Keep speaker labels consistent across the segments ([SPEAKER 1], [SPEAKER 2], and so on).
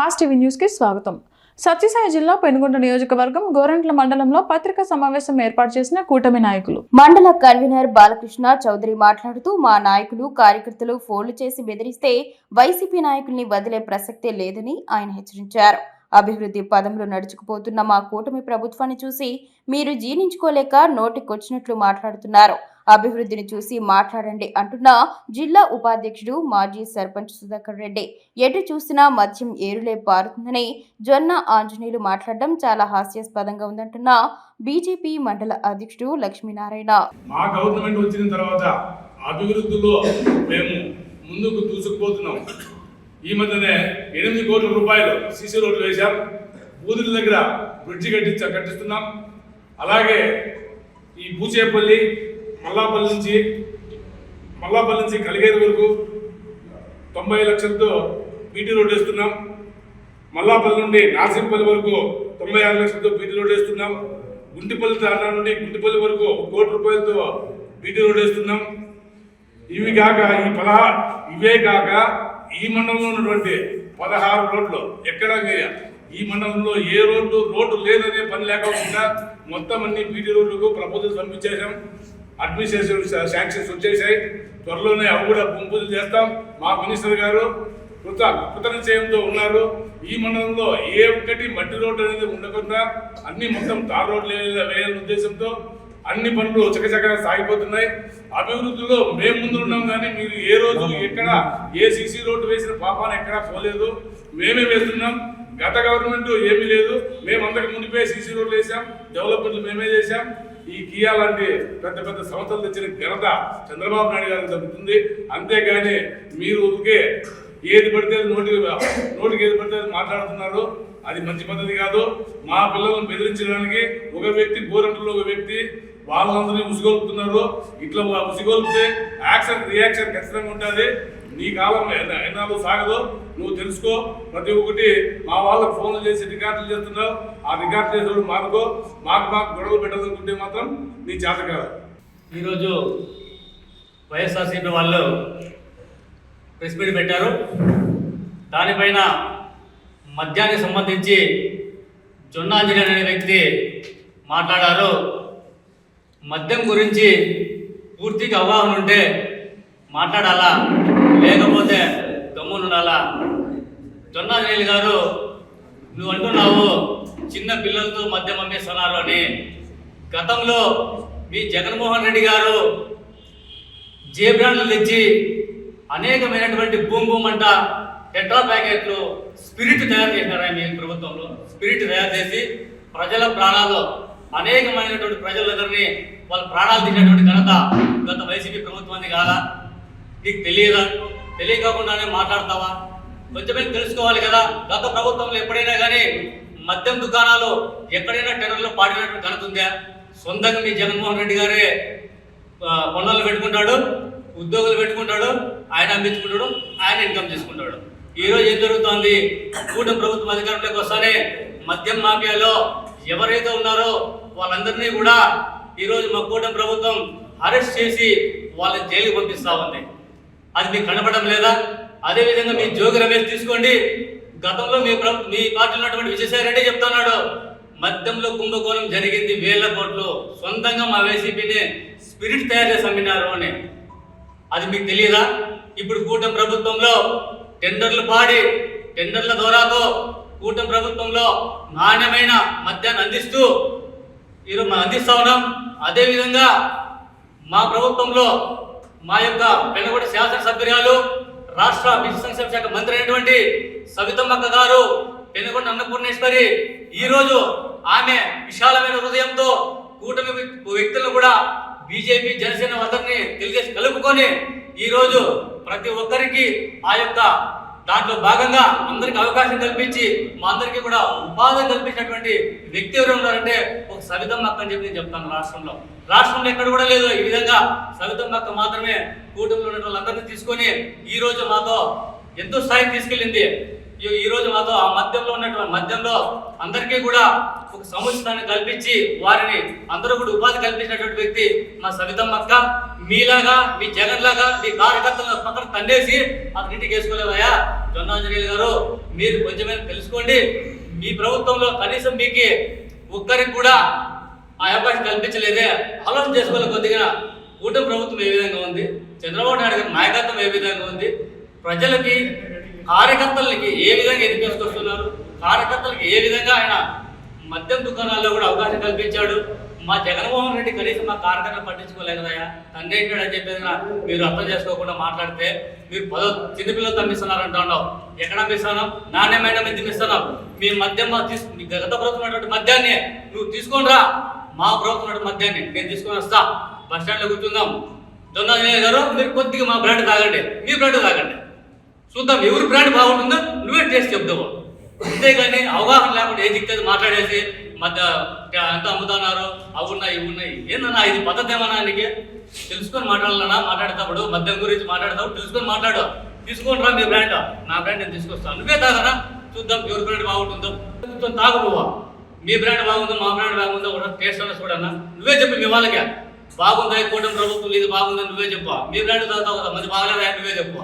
[SPEAKER 1] Mass TV న్యూస్కి స్వాగతం. సత్యసాయి జిల్లా పెనుగొండ నియోజకవర్గం గోరంట్ల మండలంలో పత్రికా సమావేశం ఏర్పాటు చేసిన కూటమి నాయకులు.
[SPEAKER 2] మండల కన్వీనర్ బాలకృష్ణ చౌదరి మాట్లాడుతూ మా నాయకులు కార్యకర్తలు ఫోన్లు చేసి బెదిరిస్తే వైసీపీ నాయకుల్ని వదిలే ప్రసక్తే లేదని ఆయన హెచ్చరించారు. అభివృద్ధి పదంలో నడుచుకుపోతున్న మా కూటమి ప్రభుత్వాన్ని చూసి మీరు జీర్ణించుకోలేక నోటికొచ్చినట్లు మాట్లాడుతున్నారు. అభివృద్ధిని చూసి మాట్లాడండి అంటున్న జిల్లా ఉపాధ్యక్షుడు మాజీ సర్పంచ్ సుధాకర్ రెడ్డి. ఎటు చూసినా మద్యం ఏరులే పారుతుందని జొన్న ఆంజనేయులు మాట్లాడడం చాలా హాస్యాస్పదంగా ఉందంటున్న బీజేపీ మండల అధ్యక్షుడు లక్ష్మీనారాయణ.
[SPEAKER 3] మా గవర్నమెంట్ వచ్చిన తర్వాత అభివృద్ధిలో మేము ముందుకు దూసుకుపోతున్నాం. ఈ మధ్యనే ఎనిమిది కోట్ల రూపాయలు సీసీ రోడ్లు వేశాం. బూదుల దగ్గర బ్రిడ్జి కట్టి కట్టిస్తున్నాం. అలాగే ఈ బూచేపల్లి మల్లాపల్లి నుంచి మల్లాపల్లి నుంచి కలిగేరు వరకు తొంభై లక్షలతో బీటీ రోడ్ వేస్తున్నాం. మల్లాపల్లి నుండి నాసింపల్లి వరకు తొంభై ఆరు లక్షలతో బీటీ రోడ్ వేస్తున్నాం. గుంటిపల్లి తాండా నుండి గుంటిపల్లి వరకు కోటి రూపాయలతో బీటీ రోడ్ వేస్తున్నాం. ఇవి కాక ఈ పదహా ఇవే కాక ఈ మండలంలో ఉన్నటువంటి పదహారు రోడ్లు ఎక్కడ ఈ మండలంలో ఏ రోడ్డు రోడ్డు లేదనే పని లేకుండా మొత్తం అన్ని బీటీ రోడ్లకు ప్రభుత్వం పంపించేశాం. అడ్మినిస్ట్రేషన్ శాంక్షన్స్ వచ్చేసాయి. త్వరలోనే అవి కూడా పంపులు చేస్తాం. మా మినిస్టర్ గారు కృత కృత చేయంతో ఉన్నారు. ఈ మండలంలో ఏ ఒక్కటి మట్టి రోడ్డు అనేది ఉండకుండా అన్ని మొత్తం తార్ రోడ్లు వేయాల- వేయాలనే ఉద్దేశంతో అన్ని పనులు చకచకగా సాగిపోతున్నాయి. అభివృద్ధిలో మేము ముందున్నాం కానీ మీరు ఏ రోజు ఎక్కడ ఏ సీసీ రోడ్డు వేసిన పాపాన్ని ఎక్కడా పోలేదు. మేమే వేస్తున్నాం. గత గవర్నమెంట్ ఏమీ లేదు. మేము అంతకు మునిపే సీసీ రోడ్లు వేసాం డెవలప్మెంట్లు మేమే చేశాం. ఈ కియా లాంటి పెద్ద పెద్ద సంస్థలు తెచ్చిన ఘనత చంద్రబాబు నాయుడు గారికి దక్కుతుంది. అంతేగాని మీరు ఊరికే ఏది పడితే అది నోటికి నోటికి ఏది పడితే అది మాట్లాడుతున్నారు. అది మంచి పద్ధతి కాదు. మా పిల్లలను బెదిరించడానికి ఒక వ్యక్తి గోరంట్లో ఒక వ్యక్తి వాళ్ళందరినీ ఉసిగొలుపుతున్నారు. ఇట్లా వా- ఉసిగొలిపితే యాక్షన్ రియాక్షన్ ఖచ్చితంగా ఉంటుంది. నీ కాలంలో ఎన్నాళ్ళు సాగదు? నువ్వు తెలుసుకో. ప్రతి ఒక్కటి మా వాళ్ళకి ఫోన్లు చేసి రికార్డులు చేస్తున్నావు. ఆ రికార్డు చేసేవాడు మానుకో మాకు మాకు గొడవలు పెట్టాలనుకుంటే మాత్రం నీ చేత కాదు.
[SPEAKER 4] ఈరోజు వైఎస్ఆర్సీపీ వాళ్ళు ప్రెస్ మీట్ పెట్టారు. దానిపైన మద్యానికి సంబంధించి జొన్నాంజలి అనే వ్యక్తి మాట్లాడారు. మద్యం గురించి పూర్తిగా అవగాహన ఉంటే మాట్లాడాలా? లేకపోతే గమ్మునుండాలా జొన్నాంజలి గారు నువ్వు అంటున్నావు చిన్న పిల్లలతో మద్యం అమ్మేస్తున్నారు అని. గతంలో మీ జగన్మోహన్ రెడ్డి గారు జే బ్రాండ్లు తెచ్చి అనేకమైనటువంటి బూమ్ బూమ్ అంట టెట్రా ప్యాకెట్లు స్పిరిట్ తయారు చేశారు మీ ప్రభుత్వంలో? స్పిరిట్ తయారు చేసి ప్రజల ప్రాణాలు అనేకమైనటువంటి ప్రజలందరినీ వాళ్ళ ప్రాణాలు తినేటువంటి ఘనత గత వైసీపీ ప్రభుత్వాన్ని కాదా నీకు తెలియదా? తెలియకుండానే మాట్లాడతావా? కొంచెమే తెలుసుకోవాలి కదా. గత ప్రభుత్వంలో ఎప్పుడైనా కానీ మద్యం దుకాణాలు ఎక్కడైనా టెర్రర్లో పాడినట్టు ఘనత సొంతంగా మీ జగన్మోహన్ రెడ్డి గారే ఆ, పనులు పెట్టుకుంటాడు ఉద్యోగులు పెట్టుకుంటాడు ఆయన అమ్మించుకుంటాడు ఆయన ఇన్కమ్ చేసుకుంటాడు. ఈరోజు ఏం జరుగుతోంది? కూటమి ప్రభుత్వం అధికారంలోకి వస్తానే మద్యం మాఫియాలో ఎవరైతే ఉన్నారో వాళ్ళందరినీ కూడా ఈరోజు మా కూటమి ప్రభుత్వం అరెస్ట్ చేసి వాళ్ళని జైలుకి పంపిస్తూ ఉంది. అది మీకు కనపడడం లేదా? అదేవిధంగా మీ జోగి రమేష్ తీసుకోండి. గతంలో మీ మీ పార్టీలో ఉన్నటువంటి విజయసాయిరెడ్డి చెప్తున్నాడు మద్యంలో కుంభకోణం జరిగింది వేల కోట్లు. సొంతంగా మా వైసీపీని స్పిరిట్ తయారు చేసి అమ్మినారు అని. అది మీకు తెలియదా? ఇప్పుడు కూటమి ప్రభుత్వంలో టెండర్లు పాడి టెండర్ల ద్వారాతో కూటమి ప్రభుత్వంలో నాణ్యమైన మద్యాన్ని అందిస్తూ ఈరోజు మనం అందిస్తా ఉన్నాం. అదేవిధంగా మా ప్రభుత్వంలో మా యొక్క పెనగొండ శాసనసభ్యురాలు రాష్ట్ర బీసీ సంక్షేమ శాఖ మంత్రి అయినటువంటి సవితమ్మక్క గారు పెనుగొండ అన్నపూర్ణేశ్వరి ఈరోజు ఆమె విశాలమైన హృదయంతో కూటమి వ్యక్తులను కూడా బీజేపీ జనసేన అందరినీ తెలియజేసి కలుపుకొని ఈరోజు ప్రతి ఒక్కరికి ఆ యొక్క దాంట్లో భాగంగా అందరికి అవకాశం కల్పించి మా అందరికీ కూడా ఉపాధి కల్పించినటువంటి వ్యక్తి ఎవరు ఉన్నారంటే ఒక సవితమ్మ అక్క అని చెప్పి నేను చెప్తాను రాష్ట్రంలో. రాష్ట్రంలో ఎక్కడ కూడా లేదు. ఈ విధంగా సవితమ్మ అక్క మాత్రమే కూటమిలో ఉన్న వాళ్ళందరినీ తీసుకొని ఈ రోజు మాతో ఎంతో స్థాయికి తీసుకెళ్ళింది. ఈ- ఈ రోజు మాతో ఆ మద్యంలో ఉన్నటువంటి మద్యంలో అందరికీ కూడా ఒక సముచితాన్ని కల్పించి వారిని అందరూ కూడా ఉపాధి కల్పించినటువంటి వ్యక్తి మా సవితమ్మ అక్క. మీలాగా మీ జగన్ లాగా మీ కార్యకర్తల పక్కన తండేసి అతని ఇంటికి వేసుకోలేవయ్యా జొన్నాంజనేయులు గారు మీరు కొంచెమైనా తెలుసుకోండి. మీ ప్రభుత్వంలో కనీసం మీకు ఒక్కరికి కూడా ఆ అవకాశం కల్పించలేదే. ఆలోచన చేసుకోవాలి కొద్దిగా. కూటమి ప్రభుత్వం ఏ విధంగా ఉంది? చంద్రబాబు నాయుడు గారి నాయకత్వం ఏ విధంగా ఉంది? ప్రజలకి కార్యకర్తలకి ఏ విధంగా ఎదిగేసుకొస్తున్నారు కార్యకర్తలకి ఏ విధంగా ఆయన మద్యం దుకాణాల్లో కూడా అవకాశం కల్పించాడు? మా జగన్మోహన్ రెడ్డి కనీసం మా కార్యకర్తలు పట్టించుకోలేకదయ్యా తండ్రి ఏంటాడు అని చెప్పేది నా- మీరు అర్థం చేసుకోకుండా మాట్లాడితే మీరు పదో చిన్నపిల్లలు తమ్మిస్తున్నారు అంటున్నావు ఎక్కడ అమ్మిస్తున్నాం నాణ్యమైన మద్యం ఇస్తున్నాం మీ మద్యం తీసుకు మీ గత ప్రభుత్వం మద్యాన్ని నువ్వు తీసుకొని రా. మా ప్రభుత్వం మద్యాన్ని నేను తీసుకొని వస్తా. బస్ స్టాండ్లో కూర్చుందాం. దొంగ గారు మీరు కొద్దిగా మా బ్రాండ్ తాగండి. మీ బ్రాండ్ తాగండి. చూద్దాం ఎవరి బ్రాండ్ బాగుంటుందో నువ్వే టేస్ట్ చెప్తావు. అంతేగాని అవగాహన లేకుండా ఏ దిక్కేది మాట్లాడేసి మధ్య ఎంత అమ్ముతున్నారు అవి ఉన్నాయి ఇవి ఉన్నాయి. ఏందన్నా ఇది పద్ధతి ఏమన్నా నీకు? తెలుసుకొని మాట్లాడాలన్నా మాట్లాడేటప్పుడు మద్యం గురించి మాట్లాడతావు తెలుసుకొని మాట్లాడు. తీసుకొని రా మీ బ్రాండ్ నా బ్రాండ్ నేను తీసుకొస్తాను. నువ్వే తాగరా చూద్దాం ఎవరి బ్రాండ్ బాగుంటుందో. కొంచెం తాగు నువ్వు మీ బ్రాండ్ బాగుందో మా బ్రాండ్ బాగుందో కూడా టేస్ట్ అన్న చూడన్నా. నువ్వే చెప్పు మీ వాళ్ళకి. బాగుందా ఈ కూటమి ప్రభుత్వం? ఇది బాగుందని నువ్వే చెప్పు. మీ బ్రాండ్ తాగుతావు కదా మంచి బాగలేదా? నువ్వే చెప్పు.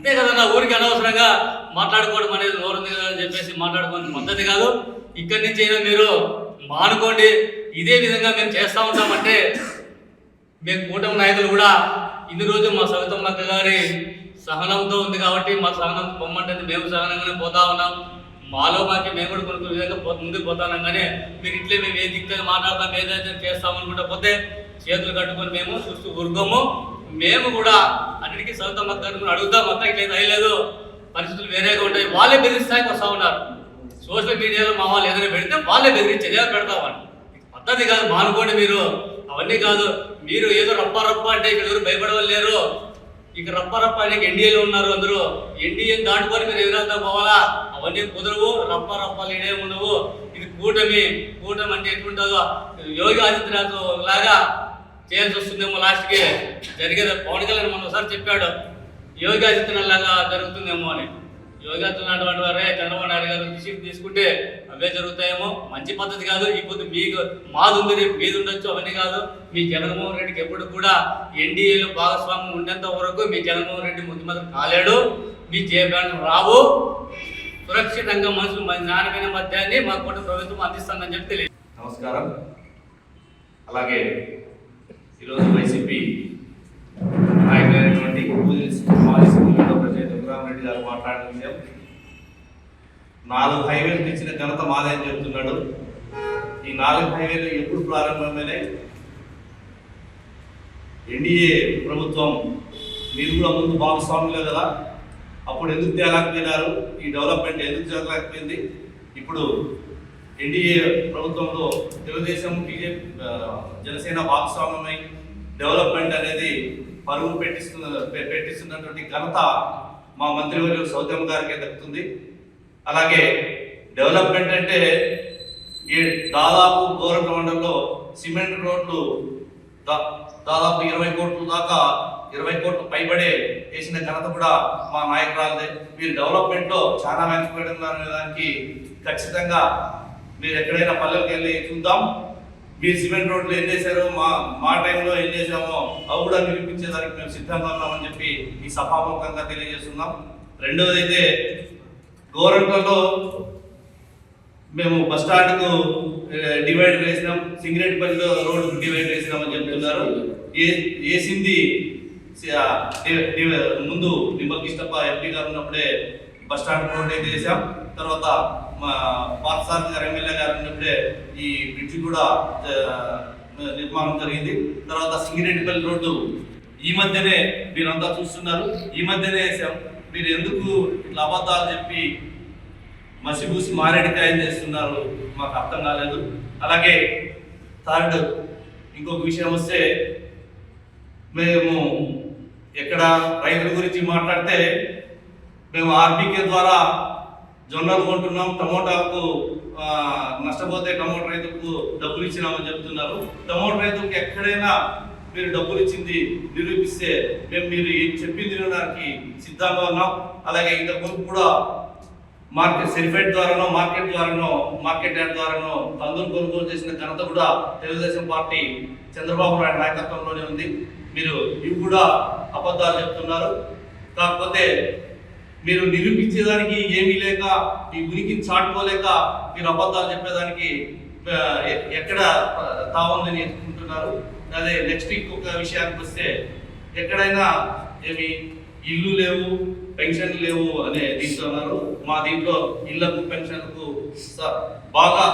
[SPEAKER 4] అంతే కదన్నా ఊరికి అనవసరంగా మాట్లాడుకోవడం అనేది నోరుంది కదా అని చెప్పేసి మాట్లాడుకోవడం పద్ధతి కాదు. ఇక్కడి నుంచి అయినా మీరు మానుకోండి. ఇదే విధంగా మేము చేస్తూ ఉంటామంటే మేము కూటమి నాయకులు కూడా ఇన్ని రోజు మా సవితమ్మక్క గారి సహనంతో ఉంది కాబట్టి మా సహనం పొమ్మంటే మేము సహనంగానే పోతా ఉన్నాం. మాలో మాకి మేము కూడా కొన్ని విధంగా ముందుకు పోతాం కానీ మీరు ఇట్లే మేము ఏ దిక్కు మాట్లాడతాం ఏదైతే చేస్తాం అనుకుంటా పోతే చేతులు కట్టుకొని మేము చూస్తూ ఉరుకోము. మేము కూడా అన్నిటికీ సవితమ్మక్క గారిని కూడా అడుగుతాం అక్క ఇట్లయితే అయ్యలేదు పరిస్థితులు వేరేగా ఉంటాయి. వాళ్ళే బెదిరిస్తానికి వస్తూ ఉన్నారు. సోషల్ మీడియాలో మా వాళ్ళు ఏదైనా పెడితే వాళ్ళే బెదిరించేది ఏదో పెడతామని పద్ధతి కాదు మానుకోండి మీరు. అవన్నీ కాదు. మీరు ఏదో రప్ప రప్ప అంటే ఇక్కడ ఎవరు భయపడవలేరు లేరు. ఇక రప్ప రప్ప అంటే ఎన్డీఏలో ఉన్నారు అందరూ. ఎన్డీఏ దాటుకొని మీరు ఎదురంతా పోవాలా? అవన్నీ కుదరవు. రప్ప రప్పలు ఇడే ఉండవు. ఇది కూటమి. కూటమి అంటే ఎట్లుంటుందో? యోగి ఆదిత్యనాథ్ లాగా చేయాల్సి వస్తుందేమో లాస్ట్కి జరిగేది పవన్ కళ్యాణ్ మొన్న ఒకసారి చెప్పాడు యోగి లాగా జరుగుతుందేమో అని. యోగి ఆదిత్యనాథ్ వారే చంద్రబాబు నాయుడు గారు రిసీవ్ తీసుకుంటే అవే జరుగుతాయేమో. మంచి పద్ధతి కాదు ఇప్పుడు మీకు మాది ఉంది రేపు మీది ఉండొచ్చు అవన్నీ కాదు. మీ జగన్మోహన్ రెడ్డికి ఎప్పుడు కూడా ఎన్డీఏలో భాగస్వామ్యం ఉండేంత వరకు మీ జగన్మోహన్ రెడ్డి ముఖ్యమంత్రి కాలేడు. మీ జేబులను రావు. సురక్షితంగా మనుషులు మన నాణ్యమైన మద్యాన్ని మా కుటుంబ ప్రభుత్వం అందిస్తుందని చెప్పి తెలియదు
[SPEAKER 5] నమస్కారం. అలాగే ఈరోజు వైసీపీ నాయకులైనటువంటి మాజీ సింగిల్ ప్రెసిడెంట్ గారు మాట్లాడిన విషయం. నాలుగు హైవేలు తెచ్చిన ఘనత మాదే అని చెప్తున్నాడు. ఈ నాలుగు హైవేలు ఎప్పుడు ప్రారంభమైనా ఎన్డీఏ ప్రభుత్వం మీరు కూడా ముందు భాగస్వాములే కదా. అప్పుడు ఎందుకు తేలేకపోయినారు? ఈ డెవలప్మెంట్ ఎందుకు జరగలేకపోయింది? ఇప్పుడు ఎన్డీఏ ప్రభుత్వంలో తెలుగుదేశం బీజేపీ జనసేన భాగస్వామ్యమై డెవలప్మెంట్ అనేది పరువు పెట్టిస్తున్న పెట్టిస్తున్నటువంటి ఘనత మా మంత్రివర్యులు సౌద్యం గారికే దక్కుతుంది. అలాగే డెవలప్మెంట్ అంటే ఈ దాదాపు గోరంట మండలంలో సిమెంట్ రోడ్లు దా- దాదాపు ఇరవై కోట్ల దాకా ఇరవై కోట్లు పైబడే వేసిన ఘనత కూడా మా నాయకురాలదే. మీరు డెవలప్మెంట్లో చాలా వెనకబడి ఉన్నారనే దానికి ఖచ్చితంగా మీరు ఎక్కడైనా పల్లెకి వెళ్ళి చూద్దాం. మీరు సిమెంట్ రోడ్లు ఏం చేశారో మా మా టైంలో ఏం చేశామో అవి కూడా నిరూపించేదానికి మేము సిద్ధంగా ఉన్నామని చెప్పి ఈ సభాముఖంగా తెలియజేస్తున్నాం. రెండవది అయితే గోరంట్లలో మేము బస్ స్టాండ్కు డివైడ్ వేసినాం. సింగరేట్పల్లిలో రోడ్ డివైడ్ వేసినామని చెప్తున్నారు. ఏ వేసింది ముందు నిమ్మల్ ఎంపీ గారు ఉన్నప్పుడే బస్ స్టాండ్ రోడ్ అయితే వేసాం. తర్వాత మా పార్థసారథి గారు ఎమ్మెల్యే గారు ఉన్నప్పుడే ఈ బ్రిడ్జ్ కూడా నిర్మాణం జరిగింది. తర్వాత సింగిరెడ్డిపల్లి రోడ్డు ఈ మధ్యనే మీరంతా చూస్తున్నారు. ఈ మధ్యనే వేసాం. మీరు ఎందుకు ఇట్లా అబద్ధాలు చెప్పి మసిబూసి మారేడికాయం చేస్తున్నారు? మాకు అర్థం కాలేదు. అలాగే థర్డ్ ఇంకొక విషయం వస్తే మేము ఎక్కడ రైతుల గురించి మాట్లాడితే మేము ఆర్బీకే ద్వారా జొన్నలు కొంటున్నాం టమోటాలకు నష్టపోతే టమోటా రైతుకు డబ్బులు ఇచ్చినామని చెప్తున్నారు. టమోటా రైతుకు ఎక్కడైనా మీరు డబ్బులు ఇచ్చింది నిరూపిస్తే మేము మీరు చెప్పింది వినడానికి సిద్ధంగా ఉన్నాం. అలాగే ఇంత కొరకు కూడా మార్కెట్ సర్టిఫైడ్ ద్వారానో మార్కెట్ ద్వారానో మార్కెట్ యాడ్ ద్వారానో తందులు కొనుగోలు చేసిన ఘనత కూడా తెలుగుదేశం పార్టీ చంద్రబాబు నాయుడు నాయకత్వంలోనే ఉంది. మీరు ఇవి కూడా అబద్ధాలు చెప్తున్నారు. కాకపోతే మీరు నిరూపించేదానికి ఏమీ లేక మీ ఉనికిని చాటుకోలేక మీరు అబద్ధాలు చెప్పేదానికి ఎక్కడ తావుందని ఎత్తుకుంటున్నారు? అదే నెక్స్ట్ ఇంకొక విషయానికి వస్తే ఎక్కడైనా ఏమి ఇల్లు లేవు పెన్షన్లు లేవు అనే దీంట్లో ఉన్నారు. మా దీంట్లో ఇళ్ళకు పెన్షన్లకు బాగా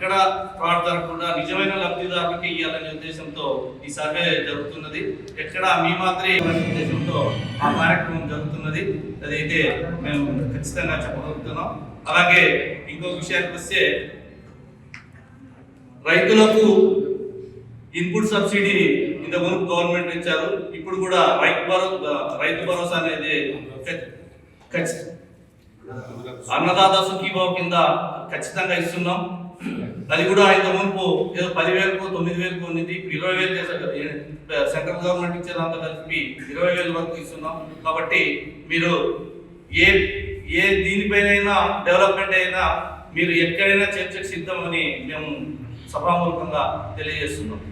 [SPEAKER 5] ఎక్కడ ఫ్రాడ్ జరగకుండా నిజమైన లబ్ధిదారులకి ఇవ్వాలనే ఉద్దేశంతో ఈ సర్వే జరుగుతున్నది. ఎక్కడ మీ మాదిరి ఉద్దేశంతో ఆ కార్యక్రమం జరుగుతున్నది అదైతే మేము ఖచ్చితంగా చెప్పగలుగుతున్నాం. అలాగే ఇంకొక విషయానికి వస్తే రైతులకు ఇన్పుట్ సబ్సిడీ ఇంతవరకు గవర్నమెంట్ ఇచ్చారు. ఇప్పుడు కూడా రైతు భరోసా రైతు భరోసా అనేది అన్నదాత సుఖీభావ కింద ఖచ్చితంగా ఇస్తున్నాం. అది కూడా ఆయన మునుపు ఏదో పదివేలకు తొమ్మిది వేలకు ఉన్నది. ఇప్పుడు ఇరవై వేలు చేశారు ఏ- సెంట్రల్ గవర్నమెంట్ ఇచ్చేదంతా కలిపి ఇరవై వేల వరకు ఇస్తున్నాం. కాబట్టి మీరు ఏ ఏ దీనిపైనైనా డెవలప్మెంట్ అయినా మీరు ఎక్కడైనా చర్చకు సిద్ధమని మేము సభామూలకంగా తెలియజేస్తున్నాం.